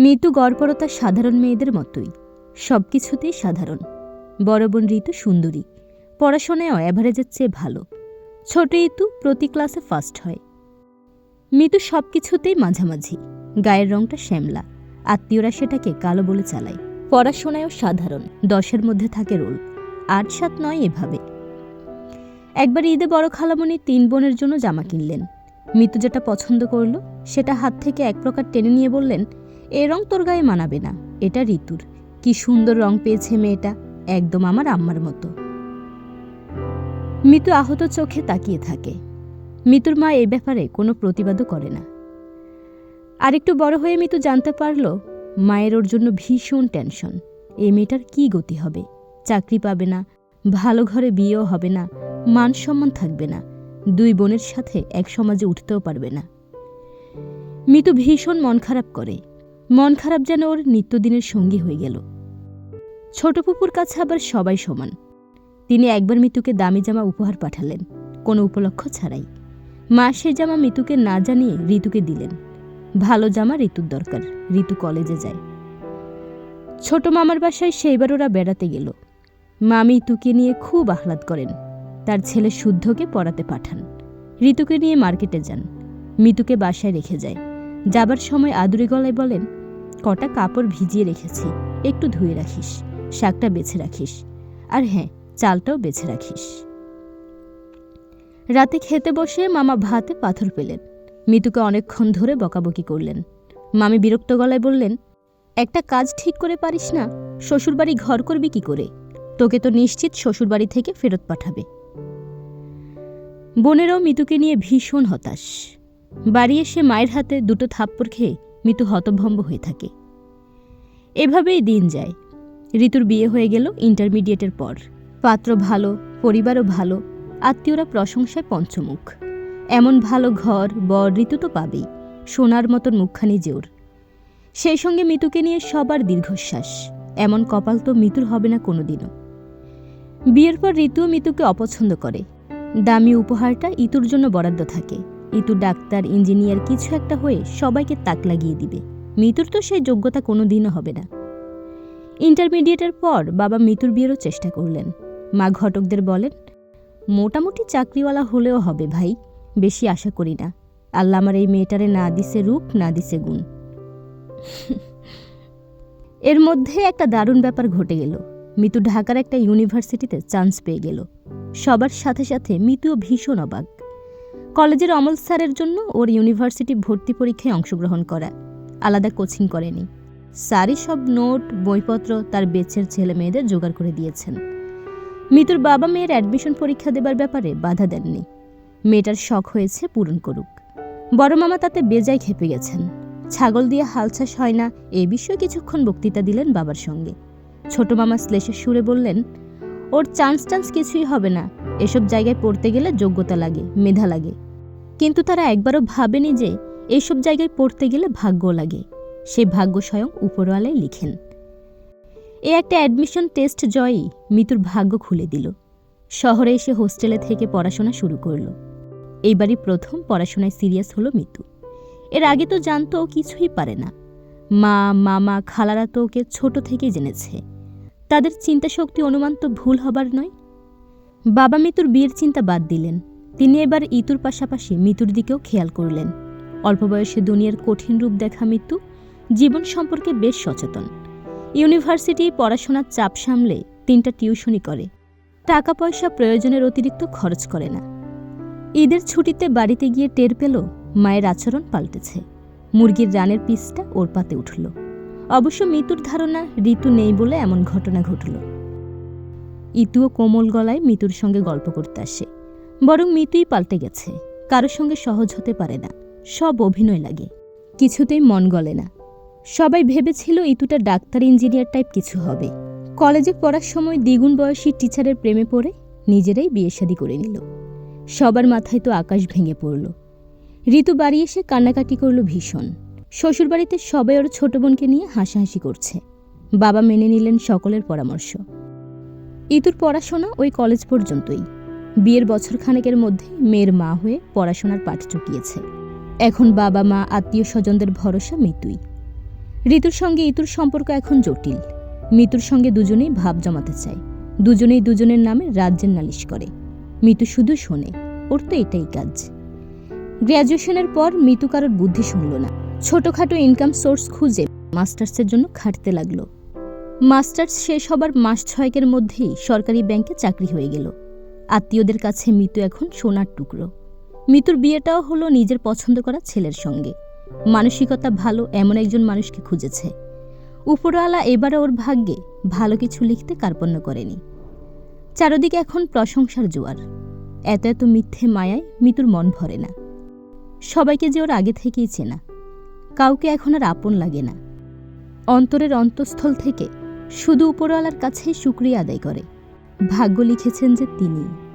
মিতু গড়পরতা সাধারণ মেয়েদের মতোই। সব কিছুতেই সাধারণ। বড় বোন ঋতু সুন্দরী। পড়াশোনায়ও অ্যাভারেজের চেয়ে ভালো। ছোট ঋতু প্রতি ক্লাসে ফার্স্ট হয়। মিতু সব কিছুতেই মাঝামাঝি। গায়ের রংটা শ্যামলা। আত্মীয়রা সেটাকে কালো বলে চালায়। পড়াশোনায়ও সাধারণ। দশের মধ্যে থাকে রোল। আট, সাত, নয় এভাবে। একবার ঈদে বড় খালামণি তিন বোনের জন্য জামা কিনলেন। মিতু যেটা পছন্দ করল, সেটা হাত থেকে এক প্রকার টেনে নিয়ে বললেন এ রং তোর গায়ে মানাবে না, এটা ঋতুর। কি সুন্দর রং পেয়েছে মেয়েটা, একদম আমার আম্মার মতো। মিতু আহত চোখে তাকিয়ে থাকে। মিতুর মা এই ব্যাপারে কোনো প্রতিবাদও করে না। আরেকটু বড় হয়ে মিতু জানতে পারল, মায়ের ওর জন্য ভীষণ টেনশন। এই মেয়েটার কি গতি হবে? চাকরি পাবে না, ভালো ঘরে বিয়েও হবে না, মান সম্মান থাকবে না, দুই বোনের সাথে এক সমাজে উঠতেও পারবে না। মিতু ভীষণ মন খারাপ করে। মন খারাপ যেন ওর নিত্যদিনের সঙ্গী হয়ে গেল। ছোট পুপুর কাছে আবার সবাই সমান। তিনি একবার মিতুকে দামি জামা উপহার পাঠালেন, কোনো উপলক্ষ ছাড়াই। মা সে জামা মিতুকে না জানিয়ে ঋতুকে দিলেন। ভালো জামা ঋতুর দরকার, ঋতু কলেজে যায়। ছোট মামার বাসায় সেইবার ওরা বেড়াতে গেল। মা মিতুকে নিয়ে খুব আহ্লাদ করেন। তার ছেলে শুদ্ধকে পড়াতে পাঠান। ঋতুকে নিয়ে মার্কেটে যান। মিতুকে বাসায় রেখে যায়। যাবার সময় আদুরে গলায় বলেন কটা কাপড় ভিজিয়ে রেখেছি, একটু ধুয়ে রাখিস, শাকটা বেছে রাখিস, আর হ্যাঁ চালটাও বেছে রাখিস। রাতে খেতে বসে মামা ভাতে পাথর পেলেন। মিতুকে অনেকক্ষণ ধরে বকাবকি করলেন। মামি বিরক্ত গলায় বললেন, একটা কাজ ঠিক করে পারিস না, শ্বশুরবাড়ি ঘর করবি কি করে? তোকে তো নিশ্চিত শ্বশুরবাড়ি থেকে ফেরত পাঠাবে। বোনেরাও মিতুকে নিয়ে ভীষণ হতাশ। বাড়ি এসে মায়ের হাতে দুটো থাপ্পড় খেয়ে মিতু হতভম্ব হয়ে থাকে। এভাবেই দিন যায়। ঋতুর বিয়ে হয়ে গেল ইন্টারমিডিয়েটের পর। পাত্র ভালো, পরিবারও ভালো, আত্মীয়রা প্রশংসায় পঞ্চমুখ। এমন ভালো ঘর, বর, ঋতু তো পাবেই, সোনার মতন মুখখানি জোর। সেই সঙ্গে মিতুকে নিয়ে সবার দীর্ঘশ্বাস। এমন কপাল তো মিতুর হবে না কোনোদিনও। বিয়ের পর ঋতুও মিতুকে অপছন্দ করে। দামি উপহারটা ইতুর জন্য বরাদ্দ থাকে। ইতু ডাক্তার, ইঞ্জিনিয়ার কিছু একটা হয়ে সবাইকে তাক লাগিয়ে দিবে। মিতুর তো সেই যোগ্যতা কোনো দিনও হবে না। ইন্টারমিডিয়েটের পর বাবা মিতুর বিয়েরও চেষ্টা করলেন। মা ঘটকদের বলেন, মোটামুটি চাকরিওয়ালা হলেও হবে ভাই, বেশি আশা করি না। আল্লাহ আমার এই মেয়েটারে না দিছে রূপ, না দিছে গুণ। এর মধ্যে একটা দারুণ ব্যাপার ঘটে গেল। মিতু ঢাকার একটা ইউনিভার্সিটিতে চান্স পেয়ে গেল। সবার সাথে সাথে মিতুও ভীষণ অবাক। কলেজের অমল স্যারের জন্য ওর ইউনিভার্সিটি ভর্তি পরীক্ষায় অংশগ্রহণ করা। আলাদা কোচিং করেনি। স্যারই সব নোট, বইপত্র তার বেচের ছেলে মেয়েদের জোগাড় করে দিয়েছেন। মিতুর বাবা মেয়ের অ্যাডমিশন পরীক্ষা দেবার ব্যাপারে বাধা দেননি। মেয়েটার শখ হয়েছে পূরণ করুক। বড় মামা তাতে বেজায় খেপে গেছেন। ছাগল দিয়ে হাল চাষ হয় না এ বিষয়ে কিছুক্ষণ বক্তৃতা দিলেন বাবার সঙ্গে। ছোট মামা শ্লেষের সুরে বললেন, ওর চান্স টান্স কিছুই হবে না। এসব জায়গায় পড়তে গেলে যোগ্যতা লাগে, মেধা লাগে। কিন্তু তারা একবারও ভাবেনি যে এইসব জায়গায় পড়তে গেলে ভাগ্য লাগে। সেই ভাগ্য স্বয়ং উপরওয়ালাই লিখেন। এ একটা অ্যাডমিশন টেস্ট জয়ই মিতুর ভাগ্য খুলে দিল। শহরে এসে হোস্টেলে থেকে পড়াশোনা শুরু করল। এইবারই প্রথম পড়াশোনায় সিরিয়াস হলো মিতু এর আগে তো জানতো কিছুই পারে না। মা, মামা, খালারা তো ওকে ছোট থেকেই জেনেছে। তাদের চিন্তা শক্তি অনুমান তো ভুল হবার নয়। বাবা মিতুর বিয়ের চিন্তা বাদ দিলেন। তিনি এবার ইতুর পাশাপাশি মিতুর দিকেও খেয়াল করলেন। অল্প বয়সে দুনিয়ার কঠিন রূপ দেখা মৃত্যু জীবন সম্পর্কে বেশ সচেতন। ইউনিভার্সিটি পড়াশোনার চাপ সামলে তিনটা টিউশনি করে। টাকা পয়সা প্রয়োজনের অতিরিক্ত খরচ করে না। ঈদের ছুটিতে বাড়িতে গিয়ে টের পেল, মায়ের আচরণ পাল্টেছে। মুরগির রানের পিসটা ওর পাতে উঠল। অবশ্য মিতুর ধারণা, ঋতু নেই বলে এমন ঘটনা ঘটল। ইতুও কোমল গলায় মিতুর সঙ্গে গল্প করতে আসে। বরং মিতুই পাল্টে গেছে। কারোর সঙ্গে সহজ হতে পারে না। সব অভিনয় লাগে। কিছুতেই মন গলে না। সবাই ভেবেছিল ইতুটা ডাক্তার, ইঞ্জিনিয়ার টাইপ কিছু হবে। কলেজে পড়ার সময় দ্বিগুণ বয়সী টিচারের প্রেমে পড়ে নিজেরাই বিয়ে শাদী করে নিল। সবার মাথায় তো আকাশ ভেঙে পড়ল। ঋতু বাড়ি এসে কান্নাকাটি করল ভীষণ। শ্বশুরবাড়িতে সবাই ওর ছোট বোনকে নিয়ে হাসাহাসি করছে। বাবা মেনে নিলেন সকলের পরামর্শ। ইতুর পড়াশোনা ওই কলেজ পর্যন্তই। বিয়ের বছর খানেকের মধ্যে মেয়ের মা হয়ে পড়াশোনার পাঠ চুকিয়েছে। এখন বাবা মা, আত্মীয় স্বজনদের ভরসা মৃত্যুই। ঋতুর সঙ্গে ইতুর সম্পর্ক এখন জটিল। মিতুর সঙ্গে দুজনেই ভাব জমাতে চায়। দুজনেই দুজনের নামে রাজ্যের নালিশ করে। মিতু শুধু শোনে, ওর তো এটাই কাজ। গ্র্যাজুয়েশনের পর মিতু কারোর বুদ্ধি শুনল না। ছোটোখাটো ইনকাম সোর্স খুঁজে মাস্টার্সের জন্য খাটতে লাগল। মাস্টার্স শেষ হবার মাস ছয়েকের মধ্যেই সরকারি ব্যাংকে চাকরি হয়ে গেল। আত্মীয়দের কাছে মিতু এখন সোনার টুকরো। মিতুর বিয়েটাও হলো নিজের পছন্দ করা ছেলের সঙ্গে। মানসিকতা ভালো এমন একজন মানুষকে খুঁজেছে। উপরওয়ালা এবারে ওর ভাগ্যে ভালো কিছু লিখতে কার্পণ্য করেনি। চারদিকে এখন প্রশংসার জোয়ার। এত এত মিথ্যে মায়ায় মিতুর মন ভরে না। সবাইকে যে ওর আগে থেকেই চেনা। কাউকে এখন আর আপন লাগে না। অন্তরের অন্তঃস্থল থেকে শুধু উপরওয়ালার কাছে শুক্রিয়া আদায় করে। ভাগ্য লিখেছেন যে তিনি।